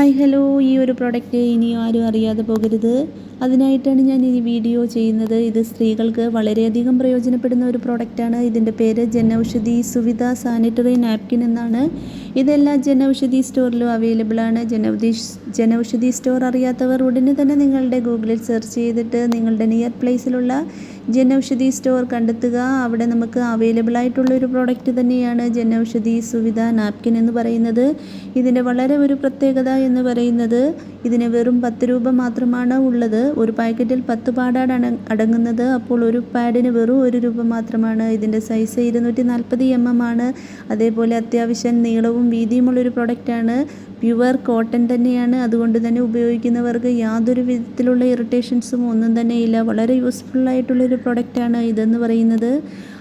Hi hello ഈ ഒരു product ഇനി ആരും അറിയാതെ പോകരുത്. അതിനായിട്ടാണ് ഞാൻ ഈ വീഡിയോ ചെയ്യുന്നത്. ഇത് സ്ത്രീകൾക്ക് വളരെയധികം പ്രയോജനപ്പെടുന്ന ഒരു പ്രൊഡക്റ്റാണ് ഇതിന്റെ പേര് ജനൌഷധി സുവിധ സാനിറ്ററി നാപ്കിൻ എന്നാണ്. ഇതെല്ലാ ജനൌഷധി സ്റ്റോറിലും അവൈലബിൾ ആണ് ജനൌഷധി ജനൌഷധി സ്റ്റോർ അറിയാത്തവർ ഉടനെ തന്നെ നിങ്ങളുടെ ഗൂഗിളിൽ സെർച്ച് ചെയ്തിട്ട് നിങ്ങളുടെ നിയർ പ്ലേസിലുള്ള ജനൌഷധി സ്റ്റോർ കണ്ടെത്തുക. അവിടെ നമുക്ക് അവൈലബിൾ ആയിട്ടുള്ള ഒരു പ്രോഡക്റ്റ് തന്നെയാണ് ജനൌഷധി സുവിധ നാപ്കിൻ എന്ന് പറയുന്നത്. ഇതിന്റെ വളരെ ഒരു പ്രത്യേകത എന്ന് പറയുന്നത് ഇതിന് വെറും പത്ത് രൂപ മാത്രമാണ് ഉള്ളത്. ഒരു പാക്കറ്റിൽ പത്ത് പാടാണ് അടങ്ങുന്നത്. അപ്പോൾ ഒരു പാഡിന് വെറും ഒരു രൂപ മാത്രമാണ്. ഇതിന്റെ സൈസ് ഇരുന്നൂറ്റി നാൽപ്പത് എം എം ആണ്. അതേപോലെ അത്യാവശ്യം നീളവും വീതിയുമുള്ളൊരു പ്രൊഡക്റ്റാണ് പ്യുവർ കോട്ടൺ തന്നെയാണ്. അതുകൊണ്ട് തന്നെ ഉപയോഗിക്കുന്നവർക്ക് യാതൊരു വിധത്തിലുള്ള ഇറിറ്റേഷൻസും ഒന്നും തന്നെ ഇല്ല. വളരെ യൂസ്ഫുള്ളായിട്ടുള്ളൊരു പ്രൊഡക്റ്റാണ് ഇതെന്ന് പറയുന്നത്.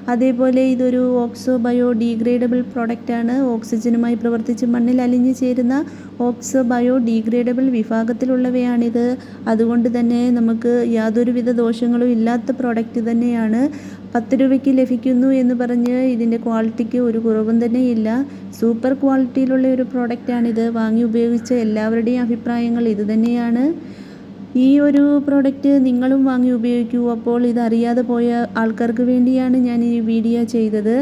അതേപോലെ ഇതൊരു ഓക്സോ ബയോ ഡീഗ്രേഡബിൾ പ്രൊഡക്റ്റാണ്. ഓക്സിജനുമായി പ്രവർത്തിച്ച് മണ്ണിൽ അലിഞ്ഞു ചേരുന്ന ഓക്സോ ബയോ ഡീഗ്രേഡബിൾ വിഭാഗത്തിലുള്ളവയാണിത്. അതുകൊണ്ട് തന്നെ നമുക്ക് യാതൊരുവിധ ദോഷങ്ങളും ഇല്ലാത്ത പ്രോഡക്റ്റ് തന്നെയാണ്. പത്ത് രൂപയ്ക്ക് ലഭിക്കുന്നു എന്ന് പറഞ്ഞ് ഇതിന്റെ ക്വാളിറ്റിക്ക് ഒരു കുറവും തന്നെ ഇല്ല. സൂപ്പർ ക്വാളിറ്റിയിലുള്ള ഒരു പ്രോഡക്റ്റാണിത്. വാങ്ങി ഉപയോഗിച്ച എല്ലാവരുടെയും അഭിപ്രായങ്ങൾ ഇത് തന്നെയാണ്. ഈ ഒരു പ്രോഡക്റ്റ് നിങ്ങളും വാങ്ങി ഉപയോഗിക്കൂ. അപ്പോൾ ഇതറിയാതെ പോയ ആൾക്കാർക്ക് വേണ്ടിയാണ് ഞാൻ ഈ വീഡിയോ ചെയ്തത്.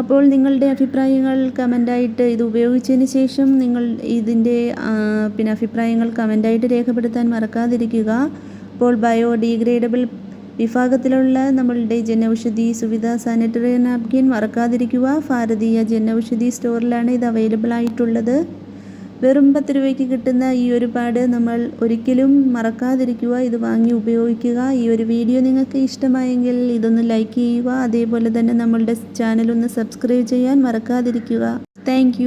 അപ്പോൾ നിങ്ങളുടെ അഭിപ്രായങ്ങൾ കമന്റായിട്ട് ഇത് ഉപയോഗിച്ചതിന് ശേഷം നിങ്ങൾ ഇതിന്റെ പിന്നെ അഭിപ്രായങ്ങൾ കമന്റായിട്ട് രേഖപ്പെടുത്താൻ മറക്കാതിരിക്കുക. അപ്പോൾ ബയോഡീഗ്രേഡബിൾ വിഭാഗത്തിലുള്ള നമ്മളുടെ ജനൌഷധി സുവിധ സാനിറ്ററി നാപ്കിൻ മറക്കാതിരിക്കുക. ഭാരതീയ ജനൌഷധി സ്റ്റോറിലാണ് ഇത് അവൈലബിൾ ആയിട്ടുള്ളത്. വെറും പത്ത് രൂപയ്ക്ക് കിട്ടുന്ന ഈ ഒരു പാഡ് നമ്മൾ ഒരിക്കലും മറക്കാതിരിക്കുക ഇത് വാങ്ങി ഉപയോഗിക്കുക. ഈ ഒരു വീഡിയോ നിങ്ങൾക്ക് ഇഷ്ടമായെങ്കിൽ ഇതൊന്ന് ലൈക്ക് ചെയ്യുക. അതേപോലെ തന്നെ നമ്മളുടെ ചാനൽ ഒന്ന് സബ്സ്ക്രൈബ് ചെയ്യാൻ മറക്കാതിരിക്കുക. താങ്ക്